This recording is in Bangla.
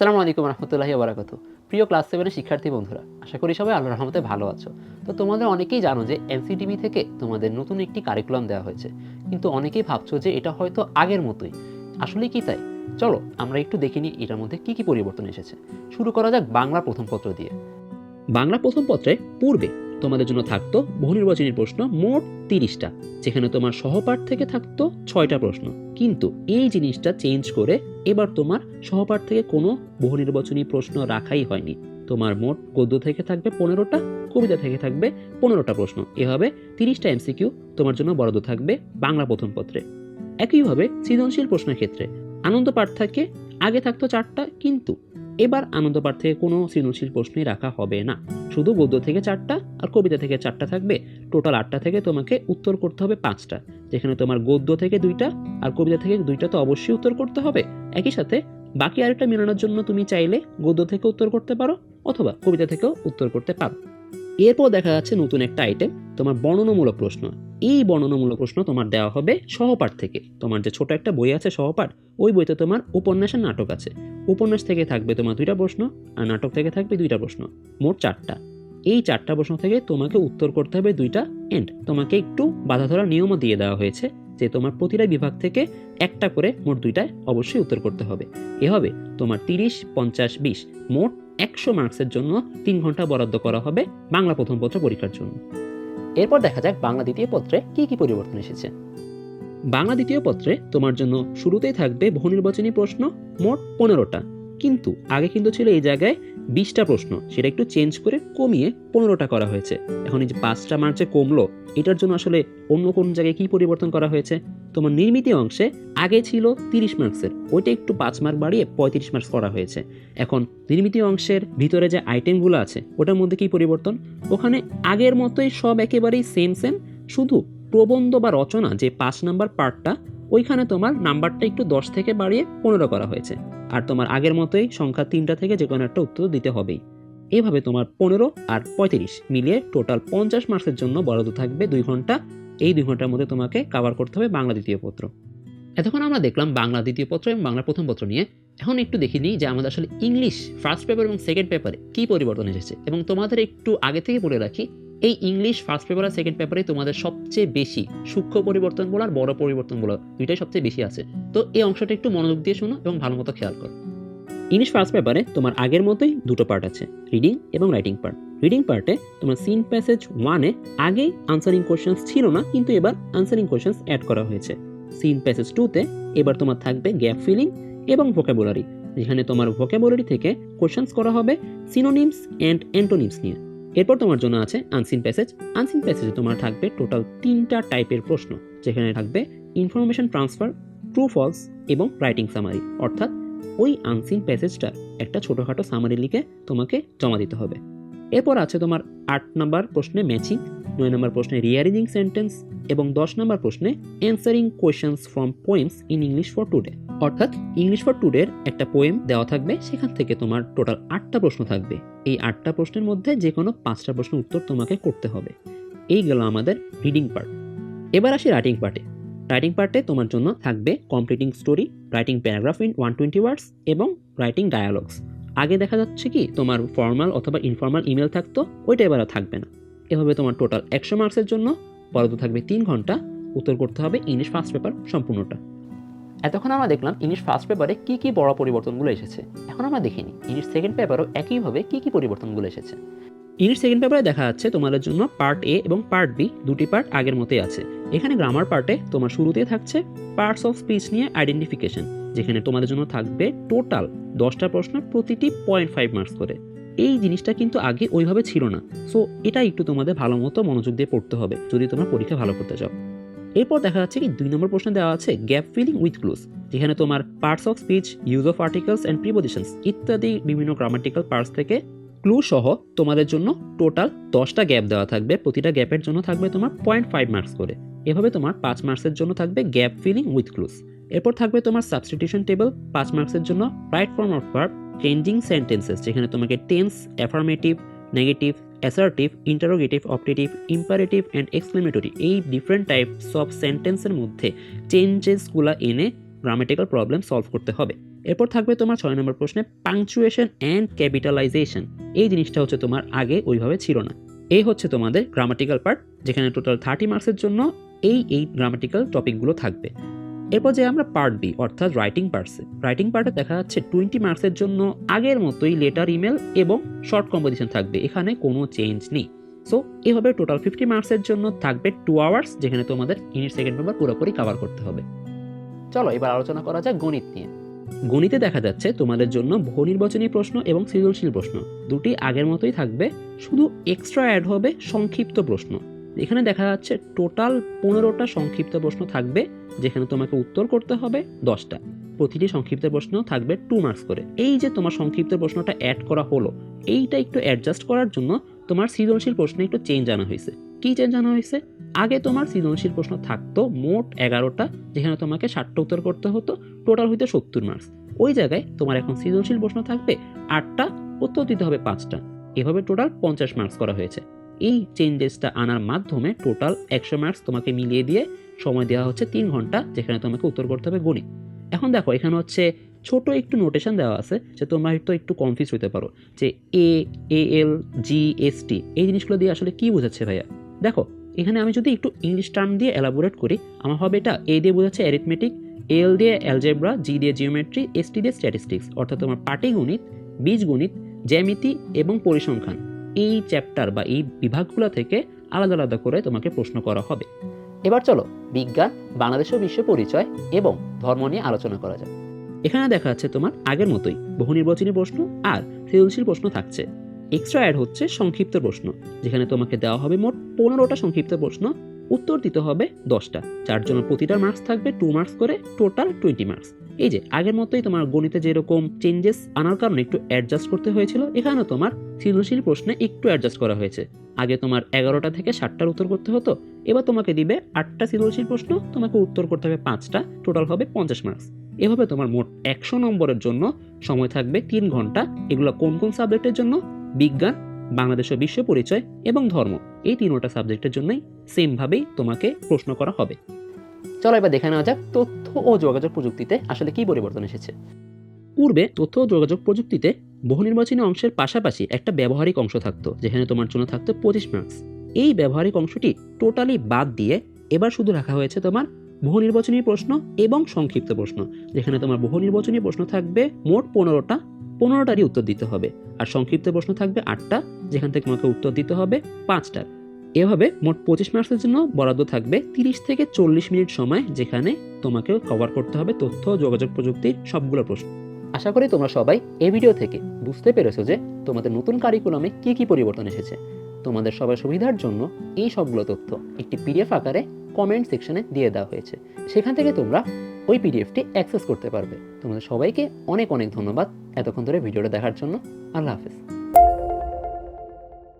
আসসালামু আলাইকুম রহমতুল্লাহি বারাকাতু প্রিয় ক্লাস সেভেনের শিক্ষার্থী বন্ধুরা, আশা করি সবাই আল্লাহর রহমতে ভালো আছো। তো তোমাদের অনেকেই জানো যে এনসিটিভি থেকে তোমাদের নতুন একটি কারিকুলাম দেওয়া হয়েছে। কিন্তু অনেকেই ভাবছ যে এটা হয়তো আগের মতোই। আসলে কি তাই? চলো, আমরা একটু দেখে নিই এটার মধ্যে কি কি পরিবর্তন এসেছে। শুরু করা যাক বাংলা প্রথম পত্র দিয়ে। বাংলা প্রথম পত্রে পূর্বে তোমাদের জন্য থাকতো বহুনির্বাচনী প্রশ্ন মোট তিরিশটা, যেখানে তোমার সহপাঠ থেকে থাকতো ছয়টা প্রশ্ন। কিন্তু এই জিনিসটা চেঞ্জ করে এবার তোমার সহপাঠ থেকে কোনো বহুনির্বাচনী প্রশ্ন রাখাই হয়নি। তোমার মোট গদ্য থেকে থাকবে পনেরোটা, কবিতা থেকে থাকবে পনেরোটা প্রশ্ন। এভাবে তিরিশটা এমসিকিউ, তোমার জন্য বরাদ্দ থাকবে বাংলা প্রথম পত্রে। একইভাবে সৃজনশীল প্রশ্নের ক্ষেত্রে আনন্দ পাঠ থাকে, আগে থাকতো চারটা, কিন্তু এবার আনন্দ পাঠ থেকে কোনো সৃজনশীল প্রশ্নই রাখা হবে না। শুধু গদ্য থেকে চারটা আর কবিতা থেকে চারটা থাকবে। টোটাল আটটা থেকে তোমাকে উত্তর করতে হবে পাঁচটা। যেখানে তোমার গদ্য থেকে দুইটা আর কবিতা থেকে দুইটা তো অবশ্যই উত্তর করতে হবে। একই সাথে বাকি আরেকটা মেলানোর জন্য তুমি চাইলে গদ্য থেকে উত্তর করতে পারো অথবা কবিতা থেকেও উত্তর করতে পারো। এরপর দেখা যাচ্ছে নতুন একটা আইটেম তোমার বর্ণনামূলক প্রশ্ন। এই বর্ণনামূলক প্রশ্ন তোমার দেওয়া হবে সহপাঠ থেকে। তোমার যে ছোট একটা বই আছে সহপাঠ, ওই বইতে তোমার উপন্যাসের নাটক আছে। উপন্যাস থেকে থাকবে তোমার দুইটা প্রশ্ন আর নাটক থেকে থাকবে দুইটা প্রশ্ন, মোট চারটা। এই চারটা প্রশ্ন থেকে তোমাকে উত্তর করতে হবে দুইটা এন্ড তোমাকে একটু বাধা ধরার নিয়মও দিয়ে দেওয়া হয়েছে যে তোমার প্রতিটা বিভাগ থেকে একটা করে মোট দুইটায় অবশ্যই উত্তর করতে হবে। এভাবে তোমার তিরিশ, পঞ্চাশ, বিশ, মোট একশো মার্কসের জন্য তিন ঘণ্টা বরাদ্দ করা হবে বাংলা প্রথম পত্র পরীক্ষার জন্য। এরপর দেখা যাক বাংলা দ্বিতীয় পত্রে কি কি পরিবর্তন এসেছে। বাংলা দ্বিতীয় পত্রে তোমার জন্য শুরুতেই থাকবে বহুনির্বাচনী প্রশ্ন মোট পনেরোটা। কিন্তু আগে কিন্তু ছিল এই জায়গায় বিশটা প্রশ্ন, সেটা একটু চেঞ্জ করে কমিয়ে পনেরোটা করা হয়েছে। এখন এই যে পাঁচটা মার্চে কমলো, এটার জন্য আসলে অন্য কোন জায়গায় কি পরিবর্তন করা হয়েছে? তোমার নির্মিতি অংশে আগে ছিল তিরিশ মার্কসের ওইটা একটু পাঁচ মার্ক বাড়িয়ে পঁয়ত্রিশ মার্কস করা হয়েছে। এখন নির্মিতি অংশের ভিতরে যে আইটেমগুলো আছে, ওটার মধ্যে কি পরিবর্তন? ওখানে আগের মতোই সব একেবারেই সেম সেম শুধু প্রবন্ধ বা রচনা যে পাঁচ নাম্বার পার্টটা ওইখানে তোমার নাম্বারটা একটু দশ থেকে বাড়িয়ে পনেরো করা হয়েছে। আর তোমার আগের মতোই সংখ্যা তিনটা থেকে যে কোনো একটা উত্তর দিতে হবেই। এভাবে তোমার পনেরো আর পঁয়ত্রিশ মিলিয়ে টোটাল পঞ্চাশ মার্কসের জন্য বরাদ্দ থাকবে দুই ঘণ্টা। এই দুই ঘণ্টার মধ্যে তোমাকে কাভার করতে হবে বাংলা দ্বিতীয় পত্র। এতক্ষণ আমরা দেখলাম বাংলা দ্বিতীয় পত্র এবং বাংলা প্রথম পত্র নিয়ে। এখন একটু দেখে নিই যে আমাদের আসলে ইংলিশ ফার্স্ট পেপার এবং সেকেন্ড পেপারে কী পরিবর্তন এসেছে। এবং তোমাদের একটু আগে থেকে বলে রাখি এই ইংলিশ ফার্স্ট পেপার আর সেকেন্ড পেপারে তোমাদের সবচেয়ে বেশি সূক্ষ্ম পরিবর্তন বলো আর বড় পরিবর্তন বলো, দুইটাই সবচেয়ে বেশি আছে। তো এই অংশটা একটু মনোযোগ দিয়ে শোনো এবং ভালো মতো খেয়াল করো। ইংলিশ ফার্স্ট পেপারে তোমার আগের মতোই দুটো পার্ট আছে রিডিং এবং রাইটিং পার্ট রিডিং পার্টে তোমার সিন প্যাসেজ ওয়ানে আগে আনসারিং কোশ্চেন্স ছিল না, কিন্তু এবার আনসারিং কোশ্চেন্স অ্যাড করা হয়েছে। সিন প্যাসেজ টুতে এবার তোমার থাকবে গ্যাপ ফিলিং এবং ভোকাবুলারি যেখানে তোমার ভোকাবুলারি থেকে কোশ্চেন্স করা হবে সিনোনিমস অ্যান্ড অ্যান্টোনিমস নিয়ে। এরপর তোমার জন্য আছে আনসিন প্যাসেজ আনসিন প্যাসেজে তোমার থাকবে টোটাল তিনটা টাইপের প্রশ্ন, যেখানে থাকবে ইনফরমেশন ট্রান্সফার ট্রু ফলস এবং রাইটিং সামারি অর্থাৎ ওই আনসিন প্যাসেজটা একটা ছোটোখাটো সামারি লিখে তোমাকে জমা দিতে হবে। এরপর আছে তোমার আট নম্বর প্রশ্নে ম্যাচিং নয় নম্বর প্রশ্নে রিয়ারেঞ্জিং সেন্টেন্স এবং দশ নম্বর প্রশ্নে answering questions from poems in English for today অর্থাৎ ইংলিশ ফর টুডের একটা পোয়েম দেওয়া থাকবে, সেখান থেকে তোমার টোটাল আটটা প্রশ্ন থাকবে। এই আটটা প্রশ্নের মধ্যে যে কোনো পাঁচটা প্রশ্ন উত্তর তোমাকে করতে হবে। এই গেল আমাদের রিডিং পার্ট এবার আসি রাইটিং পার্টে রাইটিং পার্টে তোমার জন্য থাকবে completing story writing paragraph in one twenty words এবং রাইটিং ডায়ালগস আগে দেখা যাচ্ছে কি, তোমার ফর্মাল অথবা ইনফর্মাল ইমেল থাকতো, ওইটা এবার থাকবে না। এভাবে তোমার টোটাল একশো মার্কসের জন্য বরাদ্দ থাকবে তিন ঘণ্টা। উত্তর করতে হবে ইংলিশ ফার্স্ট পেপার সম্পূর্ণটা। এতক্ষণ আমরা দেখলাম ইংলিশ ফার্স্ট পেপারে কী কী বড় পরিবর্তনগুলো এসেছে। এখন আমরা দেখিনি ইংলিশ সেকেন্ড পেপারও একইভাবে কী কী পরিবর্তনগুলো এসেছে। ইংলিশ সেকেন্ড পেপারে দেখা যাচ্ছে তোমাদের জন্য পার্ট এ এবং পার্ট বি দুটি পার্ট আগের মতোই আছে। এখানে গ্রামার পার্টে তোমার শুরুতেই থাকছে পার্টস অফ স্পিচ নিয়ে আইডেন্টিফিকেশন যেখানে তোমাদের জন্য থাকবে টোটাল দশটা প্রশ্ন প্রতিটি পয়েন্ট ফাইভ মার্কস করে। এই জিনিসটা কিন্তু আগে ওইভাবে ছিল না। সো এটা একটু তোমাদের ভালো মতো মনোযোগ দিয়ে পড়তে হবে, যদি তোমরা পরীক্ষা ভালো করতে চাও। এরপর দেখা যাচ্ছে কি দুই নম্বর প্রশ্নে দেওয়া আছে গ্যাপ ফিলিং উইথ ক্লুজ যেখানে তোমার parts of speech use of articles and prepositions ইত্যাদি বিভিন্ন গ্রামাটিক্যাল পার্টস থেকে ক্লু সহ তোমাদের জন্য টোটাল দশটা গ্যাপ দেওয়া থাকবে। প্রতিটা গ্যাপের জন্য থাকবে তোমার পয়েন্ট ফাইভ মার্কস করে। এভাবে তোমার পাঁচ মার্কসের জন্য থাকবে গ্যাপ ফিলিং উইথ ক্লুজ এরপর থাকবে তোমার সাবস্টিটিউশন টেবিল পাঁচ মার্কসের জন্য right form of verb changing sentences যেখানে তোমাকে tense affirmative negative assertive interrogative optative imperative and exclamatory এই ডিফারেন্ট টাইপস অফ সেন্টেন্সের মধ্যে চেঞ্জেসগুলো এনে গ্রামেটিক্যাল প্রবলেম সলভ করতে হবে। এরপর থাকবে তোমার ছয় নম্বর প্রশ্নে পাংচুয়েশন অ্যান্ড ক্যাপিটালাইজেশন এই জিনিসটা হচ্ছে তোমার আগে ওইভাবে ছিল না। এই হচ্ছে তোমাদের গ্রামাটিক্যাল পার্ট যেখানে টোটাল থার্টি মার্কসের জন্য এই এই গ্রামাটিক্যাল টপিকগুলো থাকবে। এরপর যে আমরা পার্ট বি অর্থাৎ রাইটিং পার্টসে রাইটিং পার্টে দেখা যাচ্ছে টোয়েন্টি মার্কসের জন্য আগের মতোই লেটার ইমেল এবং শর্ট কম্পোজিশন থাকবে। এখানে কোনো চেঞ্জ নেই। সো এভাবে টোটাল ফিফটি মার্কসের জন্য থাকবে টু আওয়ার্স যেখানে তোমাদের ইউনিট সেকেন্ড পেপার পুরোপুরি কভার করতে হবে। চলো, এবার আলোচনা করা যাক গণিত নিয়ে। গণিতে দেখা যাচ্ছে তোমাদের জন্য বহু নির্বাচনী প্রশ্ন এবং সৃজনশীল প্রশ্ন। দুটি আগের মতোই থাকবে, শুধু এক্সট্রা অ্যাড হবে সংক্ষিপ্ত প্রশ্ন। এখানে দেখা যাচ্ছে টোটাল পনেরোটা সংক্ষিপ্ত প্রশ্ন থাকবে, যেখানে তোমাকে উত্তর করতে হবে দশটা। প্রতিটি সংক্ষিপ্ত প্রশ্ন থাকবে টু মার্কস করে। এই যে তোমার সংক্ষিপ্ত প্রশ্নটা অ্যাড করা হলো, এইটা একটু অ্যাডজাস্ট করার জন্য তোমার সৃজনশীল প্রশ্নে একটু চেঞ্জ আনা হয়েছে। কি চেঞ্জ আনা হয়েছে? আগে তোমার সৃজনশীল প্রশ্ন থাকতো মোট এগারোটা, যেখানে তোমাকে ষাটটা উত্তর করতে হতো টোটাল হইতে সত্তর মার্কস ওই জায়গায় তোমার এখন সৃজনশীল প্রশ্ন থাকবে আটটা, উত্তর দিতে হবে পাঁচটা। এভাবে টোটাল পঞ্চাশ মার্কস করা হয়েছে। এই চেঞ্জেসটা আনার মাধ্যমে টোটাল একশো মার্কস তোমাকে মিলিয়ে দিয়ে সময় দেওয়া হচ্ছে তিন ঘণ্টা, যেখানে তোমাকে উত্তর করতে হবে গণিত। এখন দেখো, এখানে হচ্ছে ছোট একটু নোটেশন দেওয়া আছে, যে তোমরা হয়তো একটু কনফিউজ হতে পারো, যে এ এ এল জি এস টি এই জিনিসগুলো দিয়ে আসলে কি বোঝাচ্ছে ভাইয়া? দেখো, এখানে আমি যদি একটু ইংলিশ টার্ম দিয়ে অ্যালাবোরেট করি, আমার হবে এটা এ দিয়ে বোঝাচ্ছে অ্যারিথমেটিক এল দিয়ে অ্যালজেব্রা জি দিয়ে জিওমেট্রি এস টি দিয়ে স্ট্যাটিস্টিক্স অর্থাৎ তোমার পাটিগণিত, বীজগণিত, জ্যামিতি এবং পরিসংখ্যান। এই চ্যাপ্টার বা এই বিভাগগুলো থেকে আলাদা আলাদা করে তোমাকে প্রশ্ন করা হবে। এবার চলো বিজ্ঞান, বাংলাদেশ ও বিশ্ব পরিচয় এবং ধর্ম নিয়ে আলোচনা করা যাক। এখানে দেখা যাচ্ছে তোমার আগের মতোই বহু নির্বাচনী প্রশ্ন আর সৃজনশীল প্রশ্ন থাকছে। এক্সট্রা অ্যাড হচ্ছে সংক্ষিপ্ত প্রশ্ন, যেখানে তোমাকে দেওয়া হবে মোট পনেরোটা সংক্ষিপ্ত প্রশ্ন, উত্তর দিতে হবে দশটা। যার জন্য প্রতিটার মার্কস থাকবে টু মার্কস করে টোটাল টোয়েন্টি মার্কস এই যে আগের মতোই তোমার গণিতে যেরকম চেঞ্জেস আনার কারণে একটু অ্যাডজাস্ট করতে হয়েছিল এখানে তোমার সৃজনশীল প্রশ্নে একটু অ্যাডজাস্ট করা হয়েছে। আগে তোমার এগারোটা থেকে ষাটটার উত্তর করতে হতো, এবার তোমাকে দিবে আটটা সৃজনশীল প্রশ্ন, তোমাকে উত্তর করতে হবে পাঁচটা টোটাল হবে পঞ্চাশ মার্কস এভাবে তোমার মোট একশো নম্বরের জন্য সময় থাকবে তিন ঘণ্টা। এগুলো কোন কোন সাবজেক্টের জন্য? বিজ্ঞান, বাংলাদেশ ও বিশ্ব পরিচয় এবং ধর্ম। এই তিনোটা সাবজেক্টের জন্যই সেমভাবেই তোমাকে প্রশ্ন করা হবে। চলো এবার দেখে নেওয়া যাক তথ্য ও যোগাযোগ প্রযুক্তিতে আসলে কি পরিবর্তন এসেছে। পূর্বে তথ্য ও যোগাযোগ প্রযুক্তিতে বহু নির্বাচনী অংশের পাশাপাশি একটা ব্যবহারিক অংশ থাকতো, যেখানে তোমার জন্য থাকতো পঁচিশ মার্কস এই ব্যবহারিক অংশটি টোটালি বাদ দিয়ে এবার শুধু রাখা হয়েছে তোমার বহু নির্বাচনী প্রশ্ন এবং সংক্ষিপ্ত প্রশ্ন, যেখানে তোমার বহু নির্বাচনী প্রশ্ন থাকবে মোট পনেরোটা, পনেরোটারই উত্তর দিতে হবে। আর সংক্ষিপ্ত প্রশ্ন থাকবে আটটা, যেখান থেকে তোমাকে উত্তর দিতে হবে পাঁচটার। এভাবে মোট পঁচিশ মার্কসের জন্য বরাদ্দ থাকবে তিরিশ থেকে চল্লিশ মিনিট সময়, যেখানে তোমাকে কভার করতে হবে তথ্য যোগাযোগ প্রযুক্তির সবগুলো প্রশ্ন। আশা করি তোমরা সবাই এই ভিডিও থেকে বুঝতে পেরেছ যে তোমাদের নতুন কারিকুলামে কি কি পরিবর্তন এসেছে। তোমাদের সবার সুবিধার জন্য এই সবগুলো তথ্য একটি পিডিএফ আকারে কমেন্ট সেকশনে দিয়ে দেওয়া হয়েছে। সেখান থেকে তোমরা ওই পিডিএফটি অ্যাক্সেস করতে পারবে। তোমাদের সবাইকে অনেক অনেক ধন্যবাদ এতক্ষণ ধরে ভিডিওটা দেখার জন্য। আল্লাহ হাফেজ।